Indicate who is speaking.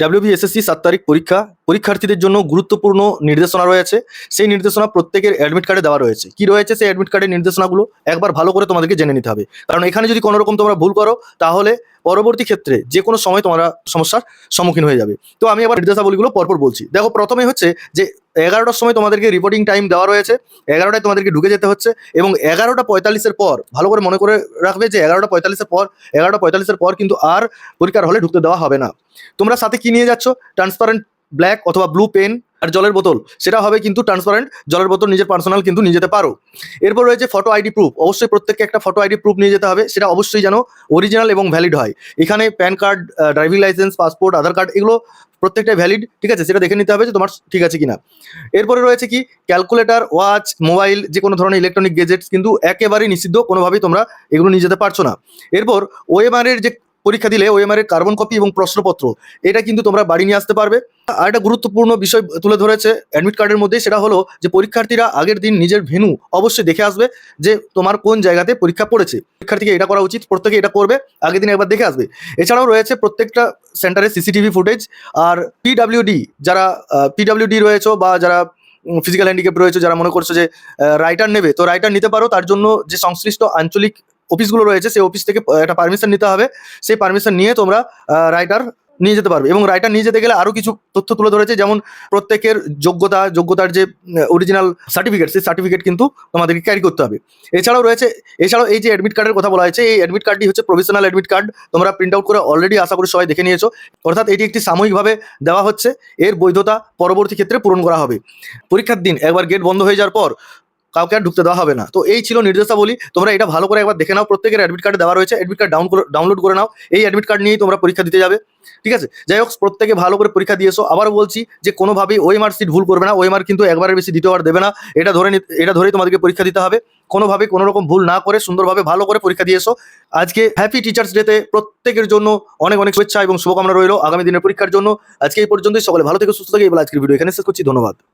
Speaker 1: WBSSC সাত তারিখ পরীক্ষা। পরীক্ষার্থীদের জন্য গুরুত্বপূর্ণ নির্দেশনা রয়েছে। সেই নির্দেশনা প্রত্যেকের অ্যাডমিট কার্ডে দেওয়া রয়েছে। কি রয়েছে সেই অ্যাডমিট কার্ডের নির্দেশনাগুলো? একবার ভালো করে তোমাদেরকে জেনে নিতে হবে। কারণ এখানে যদি কোনোরকম তোমরা ভুল করো, তাহলে পরবর্তী ক্ষেত্রে যে কোনো সময় তোমরা সমস্যার সম্মুখীন হয়ে যাবে। তো আমি আবার নির্দেশাবলীগুলো পরপর বলছি। দেখো, প্রথমে হচ্ছে যে এগারোটার সময় তোমাদেরকে রিপোর্টিং টাইম দেওয়া রয়েছে। এগারোটায় তোমাদেরকে ঢুকে যেতে হচ্ছে এবং এগারোটা পঁয়তাল্লিশের পর, ভালো করে মনে করে রাখবে যে এগারোটা পঁয়তাল্লিশের পর, এগারোটা পঁয়তাল্লিশের পর কিন্তু আর পরীক্ষার হলে ঢুকতে দেওয়া হবে না। তোমরা সাথে কি নিয়ে যাচ্ছ? ট্রান্সপারেন্ট ব্ল্যাক অথবা ব্লু পেন আর জলের বোতল, সেটা হবে কিন্তু ট্রান্সপারেন্ট জলের বোতল নিজের পার্সোনাল কিন্তু নিয়ে যেতে পারো। এরপর রয়েছে ফটো আইডি প্রুফ অবশ্যই প্রত্যেককে একটা ফটো আইডি প্রুফ নিয়ে যেতে হবে, সেটা অবশ্যই যেন অরিজিনাল এবং ভ্যালিড হয়। এখানে PAN card driving licence passport Aadhaar card এগুলো প্রত্যেকটাই ভ্যালিড ঠিক আছে? সেটা দেখে নিতে হবে যে তোমার ঠিক আছে কিনা। এরপরে রয়েছে কি? ক্যালকুলেটর ওয়াচ মোবাইল যে কোনো ধরনের ইলেকট্রনিক গেজেটস কিন্তু একেবারেই নিষিদ্ধ, কোনোভাবেই তোমরা এগুলো নিয়ে যেতে পারছ না। এরপর এর যে পরীক্ষা দিলে ওএমআর এর কার্বন কপি এবং প্রশ্নপত্র, এটা কিন্তু তোমরা বাড়ি নিয়ে আসতে পারবে। আর একটা গুরুত্বপূর্ণ বিষয় তুলে ধরেছে অ্যাডমিট কার্ডের মধ্যে সেটা হলো যে পরীক্ষার্থীরা আগের দিন নিজের ভেনু অবশ্যই দেখে আসবে যে তোমার কোন জায়গাতে পরীক্ষা পড়েছে। পরীক্ষার্থীকে এটা করা উচিত, প্রত্যেকে এটা করবে, আগের দিন একবার দেখে আসবে। এছাড়াও রয়েছে প্রত্যেকটা সেন্টারে সিসিটিভি ফুটেজ আর পিডাব্লিউডি যারা পিডাব্লিউডি রয়েছে বা যারা ফিজিক্যাল হ্যান্ডিক্যাপ রয়েছে, যারা মনে করছ যে রাইটার নেবে, তো রাইটার নিতে পারো। তার জন্য যে সংশ্লিষ্ট আঞ্চলিক অফিসগুলো রয়েছে, সেই অফিস থেকে একটা পারমিশন নিতে হবে। সেই পারমিশন নিয়ে তোমরা রাইটার নিয়ে যেতে পারবে এবং রাইটার নিয়ে যেতে গেলে আরও কিছু তথ্য তুলে ধরেছে, যেমন প্রত্যেকের যোগ্যতা, যোগ্যতার যে অরিজিনাল সার্টিফিকেট সেই সার্টিফিকেট কিন্তু তোমাদেরকে ক্যারি করতে হবে। এছাড়াও রয়েছে, এছাড়াও এই যে অ্যাডমিট কার্ডের কথা বলা হয়েছে, এই অ্যাডমিট কার্ডটি হচ্ছে প্রফেশনাল অ্যাডমিট কার্ড তোমরা প্রিন্ট আউট করে অলরেডি আশা করি সবাই দেখে নিয়েছো। অর্থাৎ এটি একটি সাময়িকভাবে দেওয়া হচ্ছে, এর বৈধতা পরবর্তী ক্ষেত্রে পূরণ করা হবে। পরীক্ষার দিন, একবার গেট বন্ধ হয়ে যাওয়ার পর কাউকে আর ঢুকতে দেওয়া হবে না। তো এই ছিল নির্দেশাবলী। তোমরা এটা ভালো করে একবার দেখে নাও। প্রত্যেকের অ্যাডমিট কার্ডে দেওয়া রয়েছে। অ্যাডমিট কার্ড ডাউন ডাউনলোড করে নাও। এই অ্যাডমিট কার্ড নিয়েই তোমরা পরীক্ষা দিতে যাবে। ঠিক আছে? যাই হোক, প্রত্যেকে ভালো করে পরীক্ষা দিয়েছ আবারও বলছি যে কোনোভাবেই ওএমআর সিট ভুল করবে না। ওএমআর কিন্তু একবারের বেশি দ্বিতীয়বার দেবে না। এটা ধরে এটা ধরেই তোমাদেরকে পরীক্ষা দিতে হবে। কোনোভাবে কোনো রকম ভুল না করে সুন্দরভাবে ভালো করে পরীক্ষা দিয়েছ আজকে হ্যাপি টিচার্স ডেতে প্রত্যেকের জন্য অনেক অনেক শুভেচ্ছা এবং শুভকামনা রইল আগামী দিনের পরীক্ষার জন্য। আজকে এই পর্যন্তই। সকলে ভালো থেকে, সুস্থ থেকে। এবার আজকের ভিডিও এখানে শেষ করছি। ধন্যবাদ।